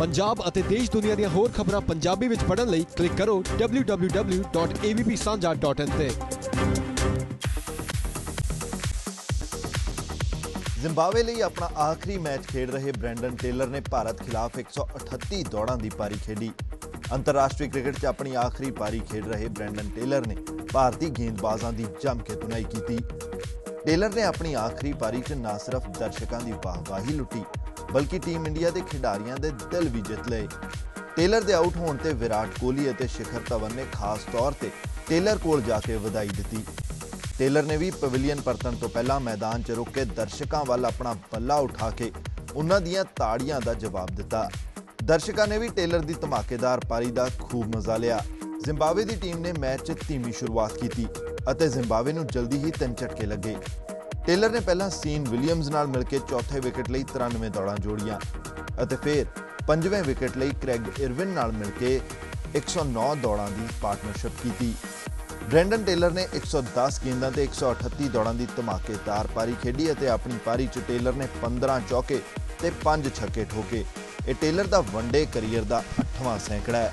ਪੰਜਾਬ ਅਤੇ ਦੇਸ਼ ਦੁਨੀਆ ਦੀਆਂ ਹੋਰ ਖਬਰਾਂ ਪੰਜਾਬੀ ਵਿੱਚ ਪੜ੍ਹਨ ਲਈ ਕਲਿੱਕ ਕਰੋ www.avpsanja.in ਤੇ। ਜ਼ਿੰਬਾਬਵੇ ਲਈ ਆਪਣਾ ਆਖਰੀ ਮੈਚ ਖੇਡ ਰਹੇ ਬ੍ਰੈਂਡਨ ਟੇਲਰ ਨੇ ਭਾਰਤ ਖਿਲਾਫ 138 ਦੌੜਾਂ ਦੀ ਪਾਰੀ ਖੇਡੀ। ਅੰਤਰਰਾਸ਼ਟਰੀ ਕ੍ਰਿਕਟ 'ਚ ਆਪਣੀ ਆਖਰੀ ਪਾਰੀ ਖੇਡ ਰਹੇ ਬ੍ਰੈਂਡਨ ਟੇਲਰ ਨੇ ਭਾਰਤੀ ਗੇਂਦਬਾਜ਼ਾਂ ਦੀ ਜੰਮ ਕੇ ਧੁਨਾਈ ਕੀਤੀ। ਟੇਲਰ ਨੇ ਆਪਣੀ ਆਖਰੀ ਪਾਰੀ 'ਚ ਨਾ ਸਿਰਫ ਦਰਸ਼ਕਾਂ ਦੀ ਵਾਹਵਾਹੀ ਲੁੱਟੀ ਬਲਕਿ ਟੀਮ ਇੰਡੀਆ ਦੇ ਖਿਡਾਰੀਆਂ ਦੇ ਦਿਲ ਵੀ ਜਿੱਤ ਲਏ। ਟੇਲਰ ਦੇ ਆਊਟ ਹੋਣ ਤੇ ਵਿਰਾਟ ਕੋਹਲੀ ਅਤੇ ਸ਼ਿਖਰ ਧਵਨ ਨੇ ਖਾਸ ਤੌਰ ਤੇ ਟੇਲਰ ਕੋਲ ਜਾ ਕੇ ਵਧਾਈ ਦਿੱਤੀ। ਟੇਲਰ ਨੇ ਵੀ ਪਵੇਲੀਅਨ ਪਰਤਣ ਤੋਂ ਪਹਿਲਾਂ ਮੈਦਾਨ 'ਚ ਰੁਕ ਕੇ ਦਰਸ਼ਕਾਂ ਵੱਲ ਆਪਣਾ ਬੱਲਾ ਉਠਾ ਕੇ ਉਹਨਾਂ ਦੀਆਂ ਤਾੜੀਆਂ ਦਾ ਜਵਾਬ ਦਿੱਤਾ। ਦਰਸ਼ਕਾਂ ਨੇ ਵੀ ਟੇਲਰ ਦੀ ਧਮਾਕੇਦਾਰ ਪਾਰੀ ਦਾ ਖੂਬ ਮਜ਼ਾ ਲਿਆ। ਜ਼ਿੰਬਾਬਵੇ ਦੀ ਟੀਮ ਨੇ ਮੈਚ 'ਚ ਧੀਮੀ ਸ਼ੁਰੂਆਤ ਕੀਤੀ ਅਤੇ ਜ਼ਿੰਬਾਬਵੇ ਨੂੰ ਜਲਦੀ ਹੀ ਤਿੰਨ ਝਟਕੇ ਲੱਗੇ। ਟੇਲਰ ਨੇ ਪਹਿਲਾਂ ਸੀਨ ਵਿਲੀਅਮਸ ਨਾਲ ਮਿਲ ਕੇ ਚੌਥੇ ਵਿਕਟ ਲਈ 93 ਦੌੜਾਂ ਜੋੜੀਆਂ ਅਤੇ ਫਿਰ ਪੰਜਵੇਂ ਵਿਕਟ ਲਈ ਕ੍ਰੈਗ ਇਰਵਿਨ ਨਾਲ ਮਿਲ ਕੇ 109 ਦੌੜਾਂ ਦੀ ਪਾਰਟਨਰਸ਼ਿਪ ਕੀਤੀ। ਬ੍ਰੈਂਡਨ ਟੇਲਰ ਨੇ 110 ਗੇਂਦਾਂ ਤੇ 138 ਦੌੜਾਂ ਦੀ ਧਮਾਕੇਦਾਰ ਪਾਰੀ ਖੇਡੀ ਅਤੇ ਆਪਣੀ ਪਾਰੀ 'ਚ ਟੇਲਰ ਨੇ 15 ਚੌਕੇ ਤੇ 5 ਛੱਕੇ ਠੋਕੇ। ਇਹ ਟੇਲਰ ਦਾ ਵਨਡੇ ਕੈਰੀਅਰ ਦਾ 8ਵਾਂ ਸੈਂਕੜਾ ਹੈ।